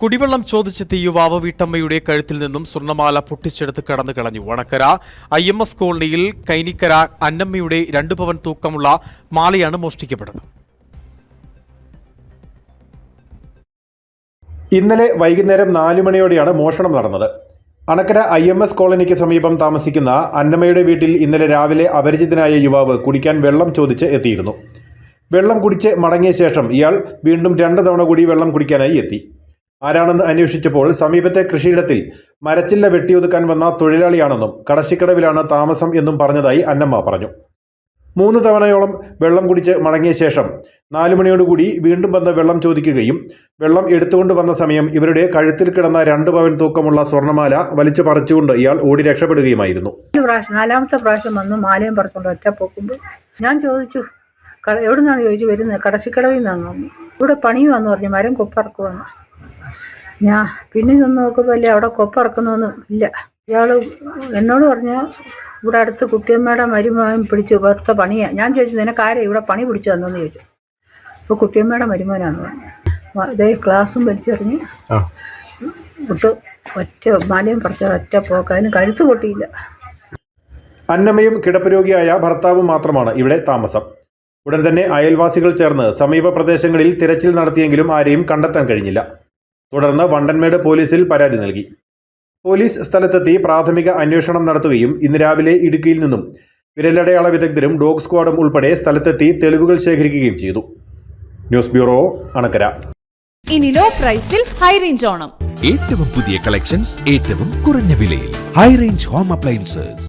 കുടിവെള്ളം ചോദിച്ചെത്തി യുവാവ് വീട്ടമ്മയുടെ കഴുത്തിൽ നിന്നും സ്വർണമാല പൊട്ടിച്ചെടുത്ത് കടന്നു കളഞ്ഞു. വണക്കര ഐ എം എസ് കോളനിയിൽ കൈനിക്കര അന്നമ്മയുടെ രണ്ടു പവൻ തൂക്കമുള്ള മാലയാണ് മോഷ്ടിക്കപ്പെട്ടത്. ഇന്നലെ വൈകുന്നേരം നാലു മണിയോടെയാണ് മോഷണം നടന്നത്. അണക്കര ഐ എം എസ് കോളനിക്ക് സമീപം താമസിക്കുന്ന അന്നമ്മയുടെ വീട്ടിൽ ഇന്നലെ രാവിലെ അപരിചിതനായ യുവാവ് കുടിക്കാൻ വെള്ളം ചോദിച്ച് എത്തിയിരുന്നു. വെള്ളം കുടിച്ച് മടങ്ങിയ ശേഷം ഇയാൾ വീണ്ടും രണ്ട് തവണ കൂടി വെള്ളം കുടിക്കാനായി എത്തി. ആരാണെന്ന് അന്വേഷിച്ചപ്പോൾ സമീപത്തെ കൃഷിയിടത്തിൽ മരച്ചില്ല വെട്ടിയൊതുക്കാൻ വന്ന തൊഴിലാളിയാണെന്നും കടശിക്കടവിലാണ് താമസം എന്നും പറഞ്ഞതായി അന്നമ്മ പറഞ്ഞു. മൂന്ന് തവണയോളം വെള്ളം കുടിച്ച് മടങ്ങിയ ശേഷം നാലു മണിയോടുകൂടി വീണ്ടും വന്ന് വെള്ളം ചോദിക്കുകയും വെള്ളം എടുത്തുകൊണ്ട് വന്ന സമയം ഇവരുടെ കഴുത്തിൽ കിടന്ന രണ്ട് പവൻ തൂക്കമുള്ള സ്വർണമാല വലിച്ചു പറിച്ചുകൊണ്ട് ഇയാൾ ഓടി രക്ഷപ്പെടുകയുമായിരുന്നു. നാലാമത്തെ പ്രാവശ്യം വന്ന് മാലയും പറിച്ചുകൊണ്ട് ഒറ്റ പോക്കുമ്പോൾ ഞാൻ ചോദിച്ചു എവിടെ നിന്നാണ് ചോദിച്ചു വരുന്നത്? കടശിക്കടവിൽ നിന്നാണ്? ഇവിടെ പണിയുവാന്ന് പറഞ്ഞു മരം കൊപ്പറക്കുവാന്ന്. ഞാൻ പിന്നെ ചെന്ന് നോക്കുമ്പോൾ അല്ലേ അവിടെ കൊപ്പറക്കുന്നൊന്നും ഇല്ല. ഇയാൾ എന്നോട് പറഞ്ഞു ഇവിടെ അടുത്ത് കുട്ടിയമ്മയുടെ മരുമകൻ പിടിച്ച് പുറത്തെ പണിയാണ് ഞാൻ ചോദിച്ചു നിനക്ക് ആരെ ഇവിടെ പണി പിടിച്ചു തന്നെന്ന് ചോദിച്ചു. അപ്പോൾ കുട്ടിയമ്മയുടെ മരുമകനാന്ന് പറഞ്ഞു. അതേ ക്ലാസ്സും വലിച്ചെറിഞ്ഞ് വിട്ടു. ഒറ്റ മാലയും പറിച്ച ഒറ്റ പോക്ക്. അതിന് കരുത്ത് പൊട്ടിയില്ല. അന്നമ്മയും കിടപ്പുരോഗിയായ ഭർത്താവും മാത്രമാണ് ഇവിടെ താമസം. ഉടൻ തന്നെ അയൽവാസികൾ ചേർന്ന് സമീപ പ്രദേശങ്ങളിൽ തിരച്ചിൽ നടത്തിയെങ്കിലും ആരെയും കണ്ടെത്താൻ കഴിഞ്ഞില്ല. തുടർന്ന് വണ്ടൻമേട് പോലീസിൽ പരാതി നൽകി. പോലീസ് സ്ഥലത്തെത്തി പ്രാഥമിക അന്വേഷണം നടത്തുകയും ഇന്ന് രാവിലെ ഇടുക്കിയിൽ നിന്നും വിരലടയാള വിദഗ്ധരും ഡോഗ് സ്ക്വാഡും ഉൾപ്പെടെ സ്ഥലത്തെത്തി തെളിവുകൾ ശേഖരിക്കുകയും ചെയ്തു. News bureau Anakkara. ഇനി ലോ പ്രൈസിൽ ഹൈ റേഞ്ച് ഓണം. ഏറ്റവും പുതിയ കളക്ഷൻസ് ഏറ്റവും കുറഞ്ഞ വിലയിൽ. High range home appliances.